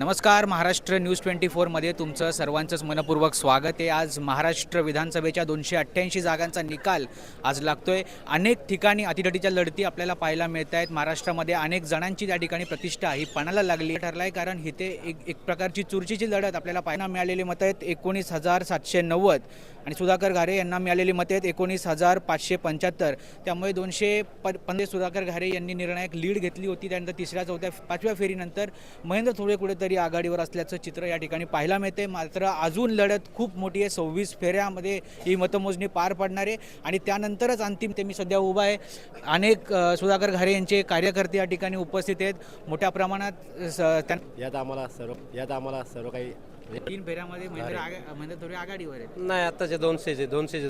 नमस्कार Maharashtra news twenty फोरमध्ये तुमचं सर्वांचंच मनपूर्वक स्वागत आहे. आज महाराष्ट्र विधानसभेच्या दोनशे अठ्ठ्याऐंशी जागांचा निकाल आज लागतोय. अनेक ठिकाणी अतिदटीच्या लढती आपल्याला पाहायला मिळत आहेत महाराष्ट्रामध्ये अनेक जणांची त्या ठिकाणी प्रतिष्ठा ही पणाला लागली ठरला आहे कारण इथे एक एक प्रकारची चुरशीची लढत आपल्याला पाहायला मिळालेली मतं आहेत. एकोणीस हजार सातशे नव्वद आणि सुधाकर घारे यांना मिळालेली मतं आहेत. एकोणीस हजार पाचशे पंच्याहत्तर. त्यामुळे दोनशे प पंधरा सुधाकर घारे यांनी निर्णायक लीड घेतली होती. त्यानंतर तिसऱ्या चौथ्या पाचव्या फेरीनंतर महेंद्र थोडे कुठेतरी आघाडीवर असल्याचं चित्र या ठिकाणी पाहायला मिळते मात्र अजून लढत खूप मोठी आहे. सव्वीस फेऱ्यामध्ये ही मतमोजणी पार पडणार आहे. आणि त्यानंतरच अंतिम ते मी सध्या उभा आहे. अनेक सुधाकर घारे यांचे कार्यकर्ते या ठिकाणी उपस्थित आहेत. मोठ्या प्रमाणात स- त्यां- यात आम्हाला सर्व यात आम्हाला सर्व काही तीन फेऱ्यामध्ये महेंद्र आघाडीवर आहेत. नाही आताचे दोनशेचे दोनशेचे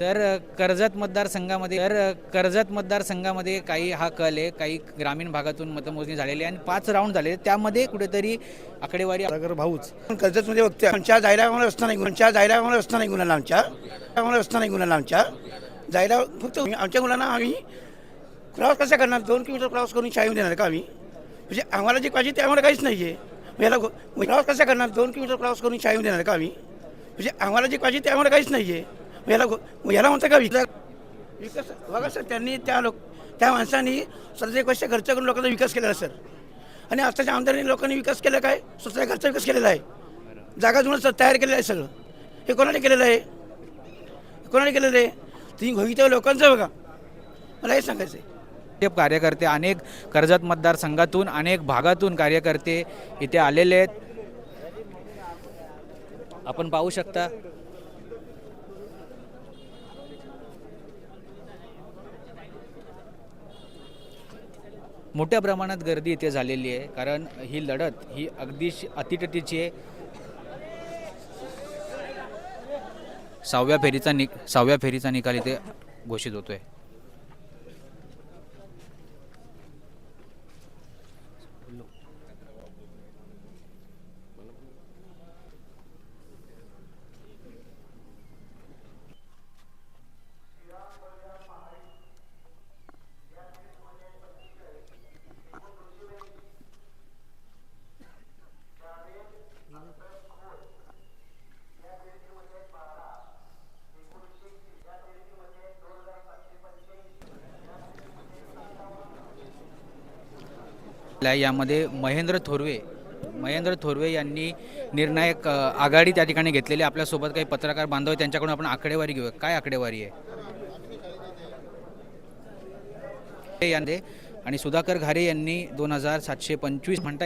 तर कर्जत मतदारसंघामध्ये तर कर्जत मतदारसंघामध्ये काही हा कल आहे काही ग्रामीण भागातून मतमोजणी झालेली आहे आणि पाच राऊंड झाले त्यामध्ये कुठेतरी आकडेवारी भाऊच. पण कर्जतमध्ये म्हणजे बघतोय आमच्या जाहिरामध्ये रस्ता नाही आमच्या जाहिरामध्ये रस्ता नाही गुन्हा आमच्या? रस्ता नाही गुन्हा आमच्या? जाहिरा फक्त आमच्या मुलांना आम्ही प्रवास कसा करणार? दोन किलोमीटर प्रवास करून शाळेवर देणार का आम्ही? म्हणजे आम्हाला जे पाहिजे ते आम्हाला काहीच नाही आहे याला गो- प्रवास कसा करणार? दोन किलोमीटर प्रवास करून शाळेवर देणार का आम्ही? म्हणजे आम्हाला जे पाहिजे ते आम्हाला काहीच नाही आहे याला गो- याला म्हणतं का विकास विकास बघा सर त्यांनी त्या लोक त्या माणसांनी स्वतःचे पैसे खर्च करून लोकांचा विकास केलेला सर. आणि आताच्या आमदारांनी लोकांनी विकास केला काय? स्वतःच्या घरचा विकास केलेला आहे. जागा जुळून तयार केलेलं आहे सगळं. हे कोणाने केलेलं आहे? हे कोणाने केलेलं आहे? तुम्ही भवितव्य लोकांचं बघा. मला हे सांगायचं आहे कार्यकर्ते अनेक कर्जत मतदारसंघातून अनेक भागातून कार्यकर्ते इथे आलेले आहेत. आपण पाहू शकता मोठ्या प्रमाणात गर्दी इथे झालेली आहे कारण ही लढत ही अगदी अतिटटीची आहे सहाव्या फेरीचा नि सहाव्या फेरीचा निकाल इथे घोषित होतोय आहे. यामध्ये महेंद्र थोरवे महेंद्र थोरवे यांनी निर्णायक आघाडी त्या ठिकाणी घेतलेली आपल्यासोबत काही पत्रकार बांधव त्यांच्याकडून आपण आकडेवारी घेऊया. काय आकडेवारी आहे? हे आणि सुधाकर घारे यांनी दोन हजार सातशे पंचवीस म्हणता